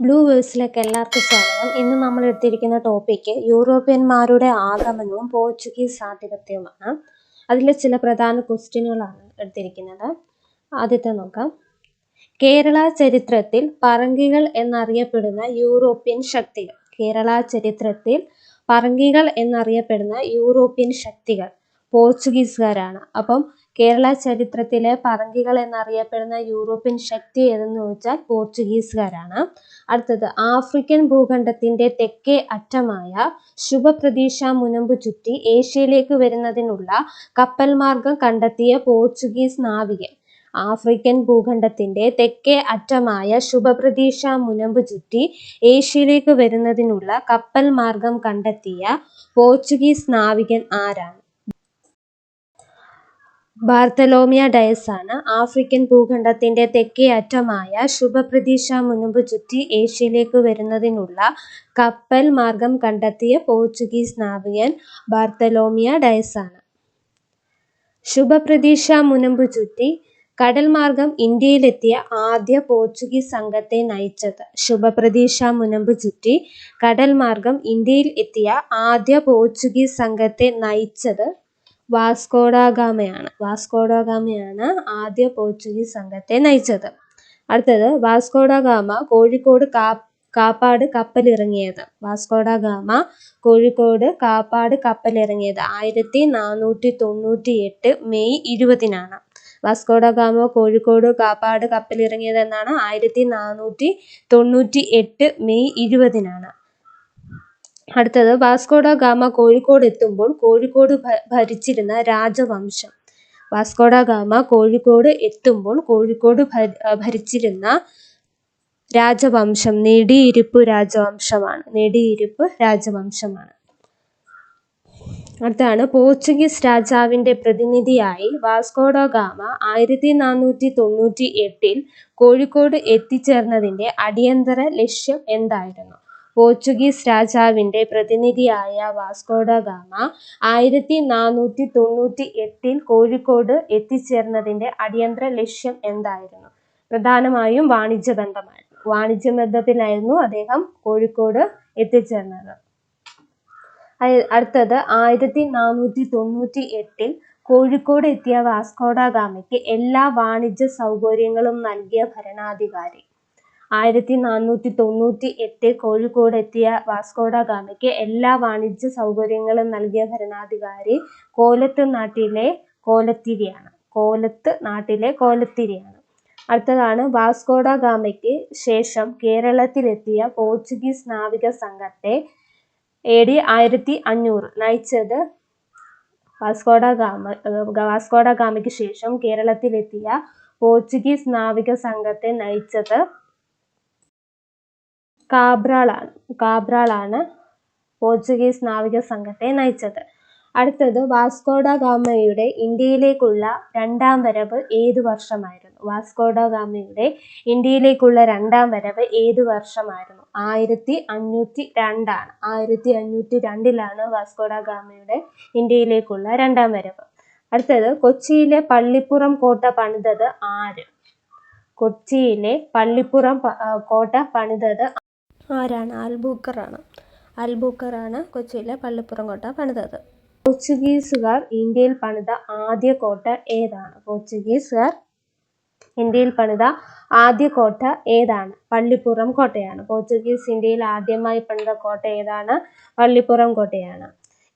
Blue വേഴ്സിലേക്ക് എല്ലാവർക്കും സ്വാഗതം. ഇന്ന് നമ്മൾ എടുത്തിരിക്കുന്ന ടോപ്പിക്ക് യൂറോപ്യന്മാരുടെ ആഗമനവും പോർച്ചുഗീസ് ആധിപത്യവുമാണ് അതിലെ ചില പ്രധാന ക്വസ്റ്റ്യനുകളാണ് എടുത്തിരിക്കുന്നത്. ആദ്യത്തെ നോക്കാം. കേരള ചരിത്രത്തിൽ പറങ്കികൾ എന്നറിയപ്പെടുന്ന യൂറോപ്യൻ ശക്തികൾ. കേരള ചരിത്രത്തിൽ പറങ്കികൾ എന്നറിയപ്പെടുന്ന യൂറോപ്യൻ ശക്തികൾ പോർച്ചുഗീസുകാരാണ്. അപ്പം കേരള ചരിത്രത്തിലെ പറങ്കികൾ എന്നറിയപ്പെടുന്ന യൂറോപ്യൻ ശക്തി ഏതെന്ന് ചോദിച്ചാൽ പോർച്ചുഗീസുകാരാണ്. അടുത്തത് ആഫ്രിക്കൻ ഭൂഖണ്ഡത്തിന്റെ തെക്കേ അറ്റമായ ശുഭപ്രതീക്ഷ മുനമ്പ് ചുറ്റി ഏഷ്യയിലേക്ക് വരുന്നതിനുള്ള കപ്പൽ മാർഗം കണ്ടെത്തിയ പോർച്ചുഗീസ് നാവികൻ. ആഫ്രിക്കൻ ഭൂഖണ്ഡത്തിന്റെ തെക്കേ അറ്റമായ ശുഭപ്രതീക്ഷ മുനമ്പ് ചുറ്റി ഏഷ്യയിലേക്ക് വരുന്നതിനുള്ള കപ്പൽ മാർഗം കണ്ടെത്തിയ പോർച്ചുഗീസ് നാവികൻ ആരാണ്? ബാർത്തലോമിയ ഡയസ് ആണ് ആഫ്രിക്കൻ ഭൂഖണ്ഡത്തിന്റെ തെക്കേ അറ്റമായ ശുഭപ്രതീക്ഷ മുനമ്പ് ചുറ്റി ഏഷ്യയിലേക്ക് വരുന്നതിനുള്ള കപ്പൽ മാർഗം കണ്ടെത്തിയ പോർച്ചുഗീസ് നാവികൻ ബാർത്തലോമിയ ഡയസ് ആണ് ശുഭപ്രതീക്ഷ മുനമ്പ് ചുറ്റി കടൽ മാർഗം ഇന്ത്യയിലെത്തിയ ആദ്യ പോർച്ചുഗീസ് സംഘത്തെ നയിച്ചത് ശുഭപ്രതീക്ഷ മുനമ്പ് ചുറ്റി കടൽ മാർഗം ഇന്ത്യയിൽ എത്തിയ ആദ്യ പോർച്ചുഗീസ് സംഘത്തെ നയിച്ചത് വാസ്കോഡഗാമയാണ്. വാസ്കോഡാഗാമയാണ് ആദ്യ പോർച്ചുഗീസ് സംഘത്തെ നയിച്ചത്. അടുത്തത് വാസ്കോഡാഗാമ കോഴിക്കോട് കാപ്പാട് കപ്പലിറങ്ങിയത്. വാസ്കോഡാഗാമ കോഴിക്കോട് കാപ്പാട് കപ്പലിറങ്ങിയത് ആയിരത്തി നാനൂറ്റി തൊണ്ണൂറ്റി എട്ട് May ഇരുപതിനാണ്. Vasco da Gama Kozhikode Kappad കപ്പലിറങ്ങിയത് എന്നാണ് ആയിരത്തി നാനൂറ്റി തൊണ്ണൂറ്റി എട്ട് മെയ് ഇരുപതിനാണ്. അടുത്തത് വാസ്കോഡ ഗാമ കോഴിക്കോട് എത്തുമ്പോൾ കോഴിക്കോട് ഭരിച്ചിരുന്ന രാജവംശം. വാസ്കോഡ ഗാമ കോഴിക്കോട് എത്തുമ്പോൾ കോഴിക്കോട് ഭരിച്ചിരുന്ന രാജവംശം നെടിയിരുപ്പ് രാജവംശമാണ് നെടിയിരുപ്പ് രാജവംശമാണ്. അടുത്താണ് പോർച്ചുഗീസ് രാജാവിന്റെ പ്രതിനിധിയായി വാസ്കോഡ ഗാമ ആയിരത്തി നാനൂറ്റി തൊണ്ണൂറ്റി എട്ടിൽ കോഴിക്കോട് എത്തിച്ചേർന്നതിന്റെ അടിയന്തര ലക്ഷ്യം എന്തായിരുന്നു? പോർച്ചുഗീസ് രാജാവിന്റെ പ്രതിനിധിയായ വാസ്കോഡ ഗാമ ആയിരത്തി നാനൂറ്റി തൊണ്ണൂറ്റി എട്ടിൽ കോഴിക്കോട് എത്തിച്ചേർന്നതിന്റെ അടിയന്തര ലക്ഷ്യം എന്തായിരുന്നു? പ്രധാനമായും വാണിജ്യ ബന്ധമായിരുന്നു. വാണിജ്യ ബന്ധത്തിലായിരുന്നു അദ്ദേഹം കോഴിക്കോട് എത്തിച്ചേർന്നത്. അടുത്തത് ആയിരത്തി നാനൂറ്റി തൊണ്ണൂറ്റി എട്ടിൽ കോഴിക്കോട് എത്തിയ വാസ്കോഡ ഗാമയ്ക്ക് എല്ലാ വാണിജ്യ സൗകര്യങ്ങളും നൽകിയ ഭരണാധികാരി. ആയിരത്തി നാനൂറ്റി തൊണ്ണൂറ്റി എട്ടിൽ കോഴിക്കോട് എത്തിയ വാസ്കോഡ ഗാമയ്ക്ക് എല്ലാ വാണിജ്യ സൗകര്യങ്ങളും നൽകിയ ഭരണാധികാരി കോലത്ത് നാട്ടിലെ കോലത്തിരിയാണ്. കോലത്ത് നാട്ടിലെ കോലത്തിരിയാണ്. അടുത്തതാണ് വാസ്കോഡ ഗാമയ്ക്ക് ശേഷം കേരളത്തിലെത്തിയ പോർച്ചുഗീസ് നാവിക സംഘത്തെ എ ഡി ആയിരത്തി അഞ്ഞൂറ് നയിച്ചത് വാസ്കോഡ ഗാമ വാസ്കോഡ ഗാമയ്ക്ക് ശേഷം കേരളത്തിലെത്തിയ പോർച്ചുഗീസ് നാവിക സംഘത്തെ നയിച്ചത് കാബ്രാളാണ്. കാബ്രാളാണ് പോർച്ചുഗീസ് നാവിക സംഘത്തെ നയിച്ചത്. അടുത്തത് വാസ്കോഡ ഗാമയുടെ ഇന്ത്യയിലേക്കുള്ള രണ്ടാം വരവ് ഏത് വർഷമായിരുന്നു? വാസ്കോഡ ഗാമയുടെ ഇന്ത്യയിലേക്കുള്ള രണ്ടാം വരവ് ഏത് വർഷമായിരുന്നു? ആയിരത്തി അഞ്ഞൂറ്റി രണ്ടാണ് ആയിരത്തി അഞ്ഞൂറ്റി രണ്ടിലാണ് വാസ്കോഡ ഗാമയുടെ ഇന്ത്യയിലേക്കുള്ള രണ്ടാം വരവ്. അടുത്തത് കൊച്ചിയിലെ പള്ളിപ്പുറം കോട്ട പണിതത് ആര്? കൊച്ചിയിലെ പള്ളിപ്പുറം കോട്ട പണിതത് ആരാണ്? അൽബൂക്കറാണ് അൽബൂക്കറാണ് കൊച്ചിയിലെ പള്ളിപ്പുറം കോട്ട പണിതത്. പോർച്ചുഗീസുകാർ ഇന്ത്യയിൽ പണിത ആദ്യ കോട്ട ഏതാണ്? പോർച്ചുഗീസുകാർ ഇന്ത്യയിൽ പണിത ആദ്യ കോട്ട ഏതാണ്? പള്ളിപ്പുറം കോട്ടയാണ്. പോർച്ചുഗീസ് ഇന്ത്യയിൽ ആദ്യമായി പണിത കോട്ട ഏതാണ്? പള്ളിപ്പുറം കോട്ടയാണ്.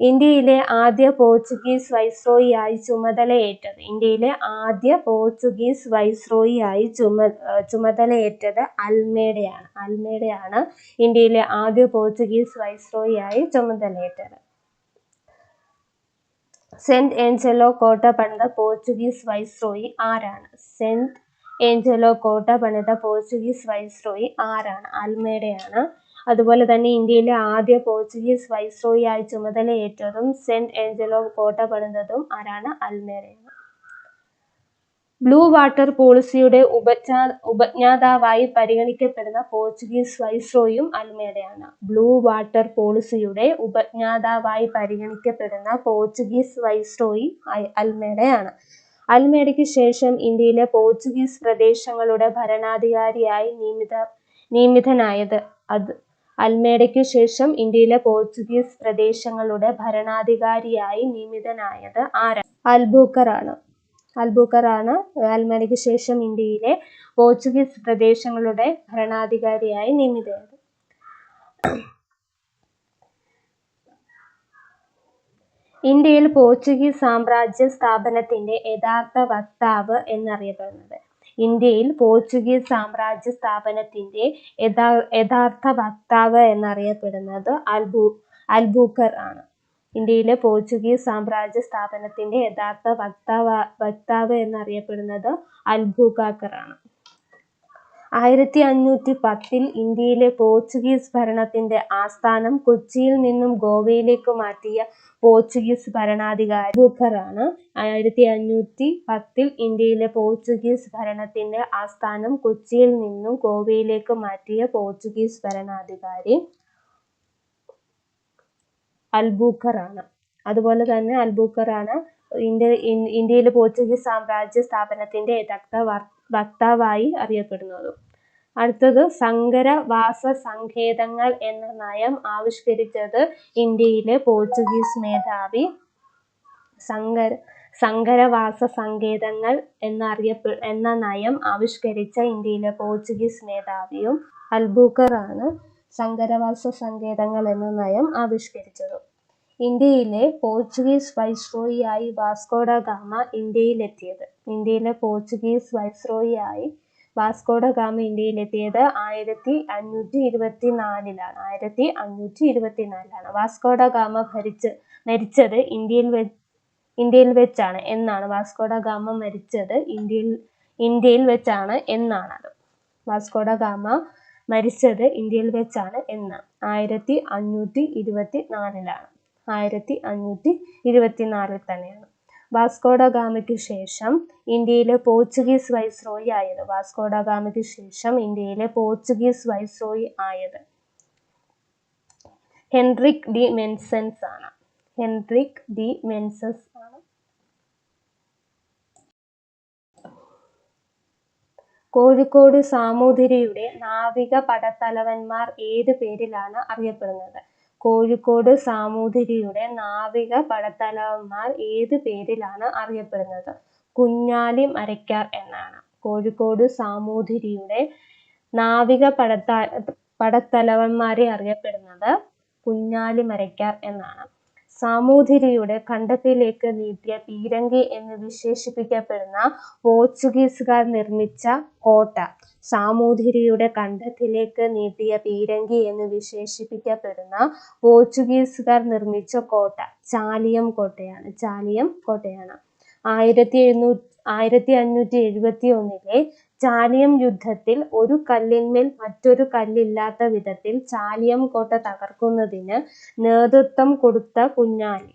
ഇന്ത്യയിലെ ആദ്യ പോർച്ചുഗീസ് വൈസ്രോയി ആയി ചുമതലയേറ്റത്. ഇന്ത്യയിലെ ആദ്യ പോർച്ചുഗീസ് വൈസ്രോയി ആയി ചുമ ചുമതലയേറ്റത് അൽമേഡയാണ്. അൽമേഡയാണ് ഇന്ത്യയിലെ ആദ്യ പോർച്ചുഗീസ് വൈസ്രോയി ആയി ചുമതലയേറ്റത്. സെന്റ് ഏഞ്ചലോ കോട്ട പണിത പോർച്ചുഗീസ് വൈസ്രോയി ആരാണ്? സെന്റ് ഏഞ്ചലോ കോട്ട പണിത പോർച്ചുഗീസ് വൈസ്രോയി ആരാണ്? അൽമേഡയാണ് അതുപോലെ തന്നെ ഇന്ത്യയിലെ ആദ്യ പോർച്ചുഗീസ് വൈസ്രോയി ആയി ചുമതലയേറ്റതും സെന്റ് ഏഞ്ചലോ കോട്ട പണിതതും ആരാണ്? അൽമേഡയാണ് ബ്ലൂ വാട്ടർ പോളിസിയുടെ ഉപജ്ഞാ ഉപജ്ഞാതാവായി പരിഗണിക്കപ്പെടുന്ന പോർച്ചുഗീസ് വൈസ്രോയും അൽമേഡയാണ് ബ്ലൂ വാട്ടർ പോളിസിയുടെ ഉപജ്ഞാതാവായി പരിഗണിക്കപ്പെടുന്ന പോർച്ചുഗീസ് വൈസ്രോയി അൽമേഡയാണ് അൽമേഡയ്ക്ക് ശേഷം ഇന്ത്യയിലെ പോർച്ചുഗീസ് പ്രദേശങ്ങളുടെ ഭരണാധികാരിയായി നിയമിത നിയമിതനായത് അത് അൽമേഡയ്ക്കു ശേഷം ഇന്ത്യയിലെ പോർച്ചുഗീസ് പ്രദേശങ്ങളുടെ ഭരണാധികാരിയായി നിയമിതനായത് ആരാണ്? അൽബൂക്കർ ആണ് അൽമേഡയ്ക്കു ശേഷം ഇന്ത്യയിലെ പോർച്ചുഗീസ് പ്രദേശങ്ങളുടെ ഭരണാധികാരിയായി നിയമിതനായത് ഇന്ത്യയിൽ പോർച്ചുഗീസ് സാമ്രാജ്യ സ്ഥാപനത്തിന്റെ യഥാർത്ഥ വക്താവ് എന്നറിയപ്പെടുന്നത് ഇന്ത്യയിൽ പോർച്ചുഗീസ് സാമ്രാജ്യ സ്ഥാപനത്തിന്റെ യഥാ യഥാർത്ഥ വക്താവ് എന്നറിയപ്പെടുന്നത് അൽബു അൽബൂക്കർ ആണ്. ഇന്ത്യയിലെ പോർച്ചുഗീസ് സാമ്രാജ്യ സ്ഥാപനത്തിന്റെ യഥാർത്ഥ വക്താവ് വക്താവ് എന്നറിയപ്പെടുന്നത് അൽബൂക്കാക്കർ ആണ്. ആയിരത്തി അഞ്ഞൂറ്റി പത്തിൽ ഇന്ത്യയിലെ പോർച്ചുഗീസ് ഭരണത്തിന്റെ ആസ്ഥാനം കൊച്ചിയിൽ നിന്നും ഗോവയിലേക്ക് മാറ്റിയ പോർച്ചുഗീസ് ഭരണാധികാരി ബുക്കറാണ് ആയിരത്തി അഞ്ഞൂറ്റി പത്തിൽ ഇന്ത്യയിലെ പോർച്ചുഗീസ് ഭരണത്തിന്റെ ആസ്ഥാനം കൊച്ചിയിൽ നിന്നും ഗോവയിലേക്ക് മാറ്റിയ പോർച്ചുഗീസ് ഭരണാധികാരി അൽബൂക്കറാണ്. അതുപോലെ തന്നെ അൽബൂക്കറാണ് ഇന്ത്യ ഇന്ത്യയിലെ പോർച്ചുഗീസ് സാമ്രാജ്യ സ്ഥാപനത്തിന്റെ യഥാർത്ഥ വക്താവായി അറിയപ്പെടുന്നത്. അടുത്തത് സങ്കരവാസ സങ്കേതങ്ങൾ എന്ന നയം ആവിഷ്കരിച്ചത് ഇന്ത്യയിലെ പോർച്ചുഗീസ് മേധാവി സങ്കര സങ്കരവാസ സങ്കേതങ്ങൾ എന്നറിയപ്പെ എന്ന നയം ആവിഷ്കരിച്ച ഇന്ത്യയിലെ പോർച്ചുഗീസ് മേധാവിയും അൽബൂക്കറാണ് സങ്കരവാസ സങ്കേതങ്ങൾ എന്ന നയം ആവിഷ്കരിച്ചത്. ഇന്ത്യയിലെ പോർച്ചുഗീസ് വൈസ്രോയി ആയി വാസ്കോഡ ഗാമ ഇന്ത്യയിലെത്തിയത്. ഇന്ത്യയിലെ പോർച്ചുഗീസ് വൈസ്രോയി ആയി വാസ്കോഡ ഗാമ ഇന്ത്യയിലെത്തിയത് ആയിരത്തി അഞ്ഞൂറ്റി ഇരുപത്തി നാലിലാണ് ആയിരത്തി അഞ്ഞൂറ്റി ഇരുപത്തി നാലിലാണ് വാസ്കോഡ ഗാമ ഭരിച്ച് മരിച്ചത് ഇന്ത്യയിൽ വെ ഇന്ത്യയിൽ വെച്ചാണ് എന്നാണ്. വാസ്കോഡ ഗാമ മരിച്ചത് ഇന്ത്യയിൽ ഇന്ത്യയിൽ വെച്ചാണ് എന്നാണ്. അത് വാസ്കോഡ ഗാമ മരിച്ചത് ഇന്ത്യയിൽ വെച്ചാണ് എന്ന് ആയിരത്തി അഞ്ഞൂറ്റി ഇരുപത്തി നാലിലാണ് ആയിരത്തി അഞ്ഞൂറ്റി ഇരുപത്തി നാലിൽ തന്നെയാണ് വാസ്കോഡ ഗാമയ്ക്ക് ശേഷം ഇന്ത്യയിലെ പോർച്ചുഗീസ് വൈസ്രോയി ആയത്. വാസ്കോഡ ഗാമയ്ക്ക് ശേഷം ഇന്ത്യയിലെ പോർച്ചുഗീസ് വൈസ്രോയി ആയത് ഹെൻറിക് ഡി മെൻസൻസ് ആണ്. ഹെൻറിക് ഡി മെൻസസ് ആണ്. കോഴിക്കോട് സാമൂതിരിയുടെ നാവിക പടത്തലവന്മാർ ഏത് പേരിലാണ് അറിയപ്പെടുന്നത്? കോഴിക്കോട് സാമൂതിരിയുടെ നാവിക പടത്തലവന്മാർ ഏത് പേരിലാണ് അറിയപ്പെടുന്നത്? കുഞ്ഞാലി മരയ്ക്കാർ എന്നാണ്. കോഴിക്കോട് സാമൂതിരിയുടെ നാവിക പടത്ത പടത്തലവന്മാരെ അറിയപ്പെടുന്നത് കുഞ്ഞാലി മരയ്ക്കാർ എന്നാണ്. സാമൂതിരിയുടെ കണ്ടത്തിലേക്ക് നീട്ടിയ പീരങ്കി എന്ന് വിശേഷിപ്പിക്കപ്പെടുന്ന പോർച്ചുഗീസുകാർ നിർമ്മിച്ച കോട്ട. സാമൂതിരിയുടെ കണ്ടത്തിലേക്ക് നീട്ടിയ പീരങ്കി എന്ന് വിശേഷിപ്പിക്കപ്പെടുന്ന പോർച്ചുഗീസുകാർ നിർമ്മിച്ച കോട്ട ചാലിയം കോട്ടയാണ്. ചാലിയം കോട്ടയാണ്. ആയിരത്തി എഴുന്നൂറ്റി ആയിരത്തി അഞ്ഞൂറ്റി എഴുപത്തി ഒന്നിലെ ചാലിയം യുദ്ധത്തിൽ ഒരു കല്ലിന്മേൽ മറ്റൊരു കല്ലില്ലാത്ത വിധത്തിൽ ചാലിയം കോട്ട തകർക്കുന്നതിന് നേതൃത്വം കൊടുത്ത കുഞ്ഞാലി.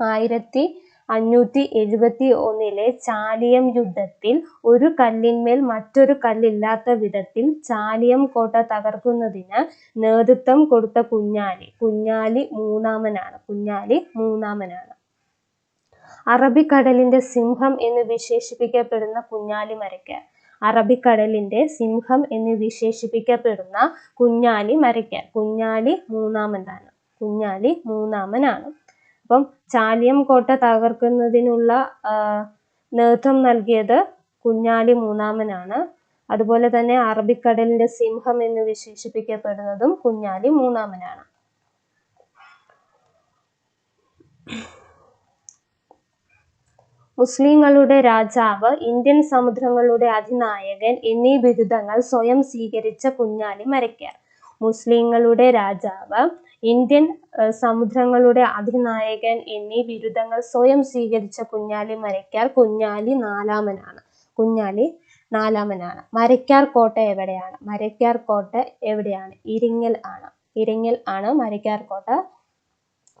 ആയിരത്തി അഞ്ഞൂറ്റി എഴുപത്തി ഒന്നിലെ ചാലിയം യുദ്ധത്തിൽ ഒരു കല്ലിന്മേൽ മറ്റൊരു കല്ലില്ലാത്ത വിധത്തിൽ ചാലിയം കോട്ട തകർക്കുന്നതിന് നേതൃത്വം കൊടുത്ത കുഞ്ഞാലി. കുഞ്ഞാലി മൂന്നാമനാണ്. കുഞ്ഞാലി മൂന്നാമനാണ്. അറബിക്കടലിന്റെ സിംഹം എന്ന് വിശേഷിപ്പിക്കപ്പെടുന്ന കുഞ്ഞാലി മരയ്ക്കാർ അറബിക്കടലിന്റെ സിംഹം എന്ന് വിശേഷിപ്പിക്കപ്പെടുന്ന കുഞ്ഞാലി മരയ്ക്കാർ കുഞ്ഞാലി മൂന്നാമനാണ്. കുഞ്ഞാലി മൂന്നാമനാണ്. അപ്പം ചാലിയം കോട്ട തകർക്കുന്നതിനുള്ള നേതൃത്വം നൽകിയത് കുഞ്ഞാലി മൂന്നാമനാണ്. അതുപോലെ തന്നെ അറബിക്കടലിന്റെ സിംഹം എന്ന് വിശേഷിപ്പിക്കപ്പെടുന്നതും കുഞ്ഞാലി മൂന്നാമനാണ്. മുസ്ലിങ്ങളുടെ രാജാവ് ഇന്ത്യൻ സമുദ്രങ്ങളുടെ അധിനായകൻ എന്നീ ബിരുദങ്ങൾ സ്വയം സ്വീകരിച്ച കുഞ്ഞാലി മരയ്ക്കാർ മുസ്ലിങ്ങളുടെ രാജാവ് ഇന്ത്യൻ സമുദ്രങ്ങളുടെ അധിനായകൻ എന്നീ ബിരുദങ്ങൾ സ്വയം സ്വീകരിച്ച കുഞ്ഞാലി മരയ്ക്കാർ കുഞ്ഞാലി നാലാമനാണ്. കുഞ്ഞാലി നാലാമനാണ്. മരയ്ക്കാർ കോട്ട എവിടെയാണ്? മരയ്ക്കാർ കോട്ട എവിടെയാണ്? ഇരിങ്ങൽ ആണ്. ഇരിങ്ങൽ ആണ് മരയ്ക്കാർ കോട്ട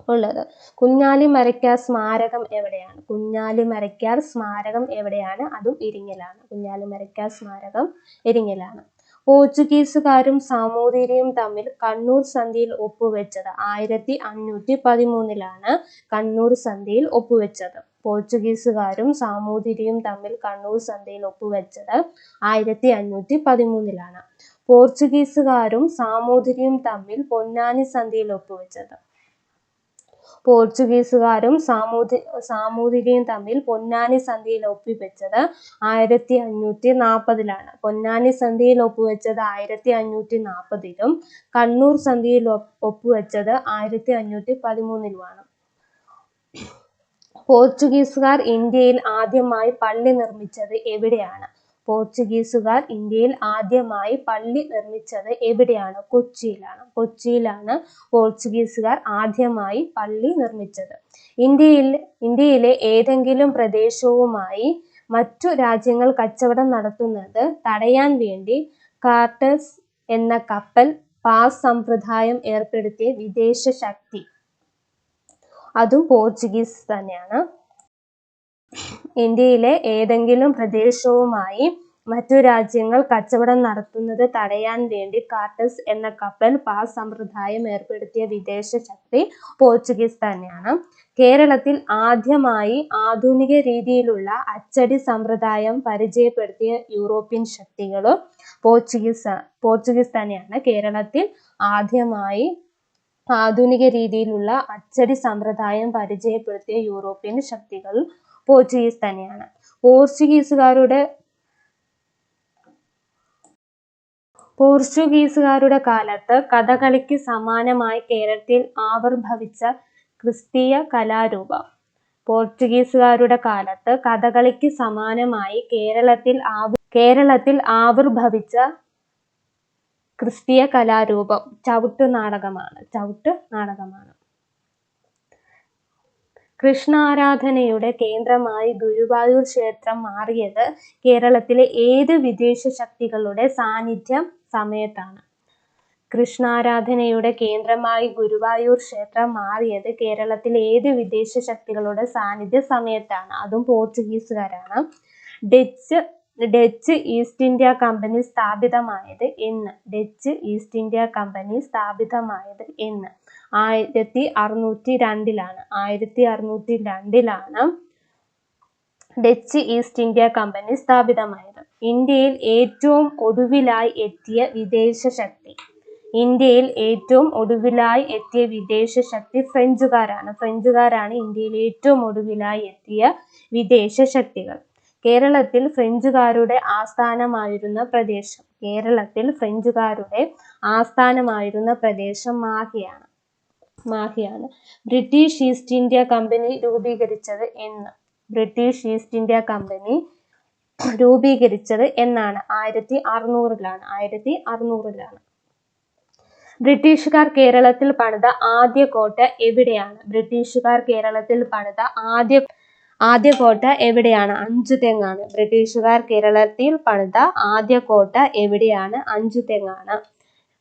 ഉള്ളത്. കുഞ്ഞാലി മരയ്ക്കാർ സ്മാരകം എവിടെയാണ്? കുഞ്ഞാലി മരയ്ക്കാർ സ്മാരകം എവിടെയാണ്? അതും ഇരിങ്ങലാണ്. കുഞ്ഞാലി മരയ്ക്കാർ സ്മാരകം ഇരിങ്ങലാണ്. പോർച്ചുഗീസുകാരും സാമൂതിരിയും തമ്മിൽ കണ്ണൂർ സന്ധിയിൽ ഒപ്പുവെച്ചത് ആയിരത്തി അഞ്ഞൂറ്റി പതിമൂന്നിലാണ് കണ്ണൂർ സന്ധിയിൽ ഒപ്പുവെച്ചത്. പോർച്ചുഗീസുകാരും സാമൂതിരിയും തമ്മിൽ കണ്ണൂർ സന്ധിയിൽ ഒപ്പുവെച്ചത് ആയിരത്തി അഞ്ഞൂറ്റി പതിമൂന്നിലാണ് പോർച്ചുഗീസുകാരും സാമൂതിരിയും തമ്മിൽ പൊന്നാനി സന്ധിയിൽ ഒപ്പുവെച്ചത് പോർച്ചുഗീസുകാരും സാമൂതി സാമൂതിരിയും തമ്മിൽ പൊന്നാനി സന്ധിയിൽ ഒപ്പുവെച്ചത് ആയിരത്തി അഞ്ഞൂറ്റി നാൽപ്പതിലാണ് പൊന്നാനി സന്ധിയിൽ ഒപ്പുവെച്ചത് ആയിരത്തി അഞ്ഞൂറ്റി നാൽപ്പതിലും കണ്ണൂർ സന്ധിയിൽ ഒപ്പുവെച്ചത് ആയിരത്തി അഞ്ഞൂറ്റി പതിമൂന്നിലുമാണ് പോർച്ചുഗീസുകാർ ഇന്ത്യയിൽ ആദ്യമായി പള്ളി നിർമ്മിച്ചത് എവിടെയാണ്? പോർച്ചുഗീസുകാർ ഇന്ത്യയിൽ ആദ്യമായി പള്ളി നിർമ്മിച്ചത് എവിടെയാണ്? കൊച്ചിയിലാണ്. കൊച്ചിയിലാണ് പോർച്ചുഗീസുകാർ ആദ്യമായി പള്ളി നിർമ്മിച്ചത്. ഇന്ത്യയിൽ ഇന്ത്യയിലെ ഏതെങ്കിലും പ്രദേശവുമായി മറ്റു രാജ്യങ്ങൾ കച്ചവടം നടത്തുന്നത് തടയാൻ വേണ്ടി കാർട്ടസ് എന്ന കപ്പൽ പാസ് സമ്പ്രദായം ഏർപ്പെടുത്തിയ വിദേശ ശക്തി. അതും പോർച്ചുഗീസ് തന്നെയാണ്. ഇന്ത്യയിലെ ഏതെങ്കിലും പ്രദേശവുമായി മറ്റു രാജ്യങ്ങൾ കച്ചവടം നടത്തുന്നത് തടയാൻ വേണ്ടി കാർട്ടസ് എന്ന കപ്പൽ പാസ് സമ്പ്രദായം ഏർപ്പെടുത്തിയ വിദേശ ശക്തി പോർച്ചുഗീസ് തന്നെയാണ്. കേരളത്തിൽ ആദ്യമായി ആധുനിക രീതിയിലുള്ള അച്ചടി സമ്പ്രദായം പരിചയപ്പെടുത്തിയ യൂറോപ്യൻ ശക്തികൾ പോർച്ചുഗീസ് പോർച്ചുഗീസ് തന്നെയാണ്. കേരളത്തിൽ ആദ്യമായി ആധുനിക രീതിയിലുള്ള അച്ചടി സമ്പ്രദായം പരിചയപ്പെടുത്തിയ യൂറോപ്യൻ ശക്തികൾ പോർച്ചുഗീസ് തന്നെയാണ്. പോർച്ചുഗീസുകാരുടെ പോർച്ചുഗീസുകാരുടെ കാലത്ത് കഥകളിക്ക് സമാനമായി കേരളത്തിൽ ആവിർഭവിച്ച ക്രിസ്തീയ കലാരൂപം. പോർച്ചുഗീസുകാരുടെ കാലത്ത് കഥകളിക്ക് സമാനമായി കേരളത്തിൽ ആവി കേരളത്തിൽ ആവിർഭവിച്ച ക്രിസ്തീയ കലാരൂപം ചവിട്ട് നാടകമാണ്. ചവിട്ട് നാടകമാണ്. കൃഷ്ണാരാധനയുടെ കേന്ദ്രമായി ഗുരുവായൂർ ക്ഷേത്രം മാറിയത് കേരളത്തിലെ ഏത് വിദേശ ശക്തികളുടെ സാന്നിധ്യം സമയത്താണ്. കൃഷ്ണാരാധനയുടെ കേന്ദ്രമായി ഗുരുവായൂർ ക്ഷേത്രം മാറിയത് കേരളത്തിലെ ഏത് വിദേശ ശക്തികളുടെ സാന്നിധ്യ സമയത്താണ്. അതും പോർച്ചുഗീസുകാരാണ്. Dutch Dutch East India company സ്ഥാപിതമായത് എന്ന്. ഡച്ച് ഈസ്റ്റ് ഇന്ത്യ കമ്പനി സ്ഥാപിതമായത് എന്ന്. ആയിരത്തി അറുന്നൂറ്റി രണ്ടിലാണ് ആയിരത്തി അറുന്നൂറ്റി രണ്ടിലാണ് ഡച്ച് ഈസ്റ്റ് ഇന്ത്യ കമ്പനി സ്ഥാപിതമായത്. ഇന്ത്യയിൽ ഏറ്റവും ഒടുവിലായി എത്തിയ വിദേശ ശക്തി. ഇന്ത്യയിൽ ഏറ്റവും ഒടുവിലായി എത്തിയ വിദേശ ശക്തി ഫ്രഞ്ചുകാരാണ്. ഫ്രഞ്ചുകാരാണ് ഇന്ത്യയിൽ ഏറ്റവും ഒടുവിലായി എത്തിയ വിദേശ ശക്തികൾ. കേരളത്തിൽ ഫ്രഞ്ചുകാരുടെ ആസ്ഥാനമായിരുന്ന പ്രദേശം. കേരളത്തിൽ ഫ്രഞ്ചുകാരുടെ ആസ്ഥാനമായിരുന്ന പ്രദേശം മാഹിയാണ്. മാഹിയാണ്. ബ്രിട്ടീഷ് ഈസ്റ്റ് ഇന്ത്യ കമ്പനി രൂപീകരിച്ചത് എന്ന്. ബ്രിട്ടീഷ് ഈസ്റ്റ് ഇന്ത്യ കമ്പനി രൂപീകരിച്ചത് എന്നാണ്. ആയിരത്തി അറുന്നൂറിലാണ് ആയിരത്തി അറുന്നൂറിലാണ് ബ്രിട്ടീഷുകാർ കേരളത്തിൽ പണിത ആദ്യ കോട്ട എവിടെയാണ്? ബ്രിട്ടീഷുകാർ കേരളത്തിൽ പണിത ആദ്യ ആദ്യ കോട്ട എവിടെയാണ് അഞ്ചുതെങ്ങാണ് ബ്രിട്ടീഷുകാർ കേരളത്തിൽ പണിത ആദ്യ കോട്ട എവിടെയാണ് അഞ്ചുതെങ്ങാണ്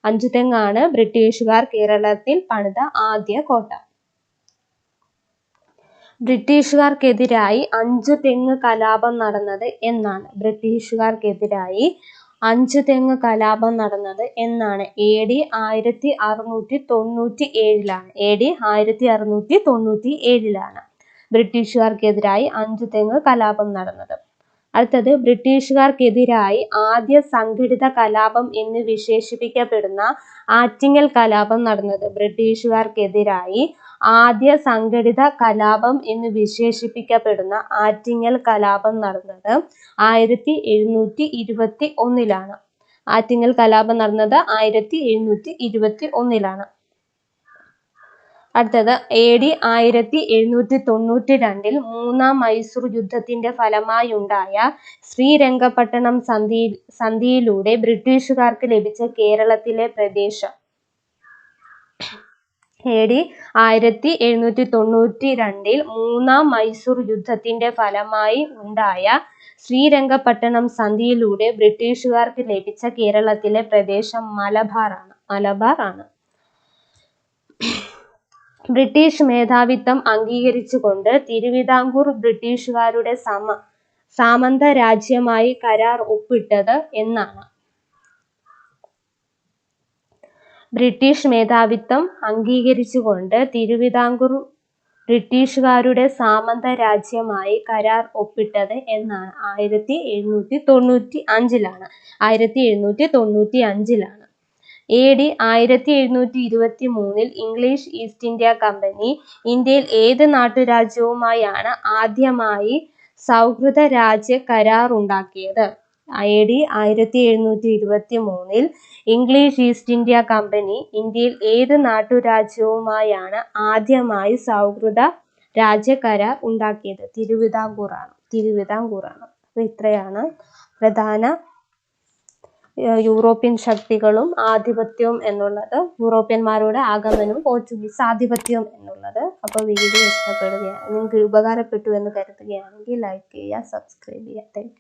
അഞ്ചുതെങ്ങാണ് ബ്രിട്ടീഷുകാർ കേരളത്തിൽ പണിത ആദ്യ കോട്ട. ബ്രിട്ടീഷുകാർക്കെതിരായി അഞ്ചു തെങ്ങ് കലാപം നടന്നത് എന്നാണ്. ബ്രിട്ടീഷുകാർക്കെതിരായി അഞ്ചു തെങ്ങ് കലാപം നടന്നത് എന്നാണ്. എ ഡി ആയിരത്തി അറുന്നൂറ്റി തൊണ്ണൂറ്റി ഏഴിലാണ് എ ഡി ആയിരത്തി അറുന്നൂറ്റി തൊണ്ണൂറ്റി ഏഴിലാണ് ബ്രിട്ടീഷുകാർക്കെതിരായി അഞ്ചു തെങ്ങ് കലാപം നടന്നത്. അടുത്തത് ബ്രിട്ടീഷുകാർക്കെതിരായി ആദ്യ സംഘടിത കലാപം എന്ന് വിശേഷിപ്പിക്കപ്പെടുന്ന ആറ്റിങ്ങൽ കലാപം നടന്നത്. ബ്രിട്ടീഷുകാർക്കെതിരായി ആദ്യ സംഘടിത കലാപം എന്ന് വിശേഷിപ്പിക്കപ്പെടുന്ന ആറ്റിങ്ങൽ കലാപം നടന്നത് ആയിരത്തി എഴുന്നൂറ്റി ഇരുപത്തി ഒന്നിലാണ് ആറ്റിങ്ങൽ കലാപം നടന്നത് ആയിരത്തി എഴുന്നൂറ്റി ഇരുപത്തി ഒന്നിലാണ് അടുത്തത് എ ഡി ആയിരത്തി എഴുന്നൂറ്റി തൊണ്ണൂറ്റി രണ്ടിൽ മൂന്നാം മൈസൂർ യുദ്ധത്തിന്റെ ഫലമായുണ്ടായ ശ്രീരംഗപട്ടണം സന്ധി സന്ധിയിലൂടെ ബ്രിട്ടീഷുകാർക്ക് ലഭിച്ച കേരളത്തിലെ പ്രദേശം. എ ഡി ആയിരത്തി എഴുന്നൂറ്റി തൊണ്ണൂറ്റി രണ്ടിൽ മൂന്നാം മൈസൂർ യുദ്ധത്തിന്റെ ഫലമായി ഉണ്ടായ ശ്രീരംഗപട്ടണം സന്ധിയിലൂടെ ബ്രിട്ടീഷുകാർക്ക് ലഭിച്ച കേരളത്തിലെ പ്രദേശം മലബാർ ആണ് മലബാർ ആണ് ബ്രിട്ടീഷ് മേധാവിത്വം അംഗീകരിച്ചുകൊണ്ട് തിരുവിതാംകൂർ ബ്രിട്ടീഷുകാരുടെ സമ സാമന്ത രാജ്യമായി കരാർ ഒപ്പിട്ടത് എന്നാണ്. ബ്രിട്ടീഷ് മേധാവിത്വം അംഗീകരിച്ചുകൊണ്ട് തിരുവിതാംകൂർ ബ്രിട്ടീഷുകാരുടെ സാമന്ത രാജ്യമായി കരാർ ഒപ്പിട്ടത് എന്നാണ്. ആയിരത്തി എഴുന്നൂറ്റി തൊണ്ണൂറ്റി അഞ്ചിലാണ്. ആയിരത്തി എഴുന്നൂറ്റി തൊണ്ണൂറ്റി അഞ്ചിലാണ്. എ ഡി ആയിരത്തി എഴുന്നൂറ്റി ഇരുപത്തി മൂന്നിൽ ഇംഗ്ലീഷ് ഈസ്റ്റ് ഇന്ത്യ കമ്പനി ഇന്ത്യയിൽ ഏത് നാട്ടുരാജ്യവുമായാണ് ആദ്യമായി സൗഹൃദ രാജ്യ കരാർ ഉണ്ടാക്കിയത് എ ഡി ആയിരത്തി എഴുന്നൂറ്റി ഇരുപത്തി മൂന്നിൽ ഇംഗ്ലീഷ് ഈസ്റ്റ് ഇന്ത്യ കമ്പനി ഇന്ത്യയിൽ ഏത് നാട്ടുരാജ്യവുമായാണ് ആദ്യമായി സൗഹൃദ രാജ്യ കരാർ ഉണ്ടാക്കിയത്? തിരുവിതാംകൂറാണ്. തിരുവിതാംകൂറാണ്. അപ്പോൾ ഇത്രയാണ് പ്രധാന യൂറോപ്യൻ ശക്തികളും ആധിപത്യവും എന്നുള്ളത് യൂറോപ്യന്മാരുടെ ആഗമനവും പോർച്ചുഗീസ് ആധിപത്യവും എന്നുള്ളത് അപ്പോൾ വീഡിയോ ഇഷ്ടപ്പെടുകയാണ് നിങ്ങൾക്ക് ഉപകാരപ്പെട്ടു എന്ന് കരുതുകയാണെങ്കിൽ ലൈക്ക് ചെയ്യുക സബ്സ്ക്രൈബ് ചെയ്യുക. താങ്ക്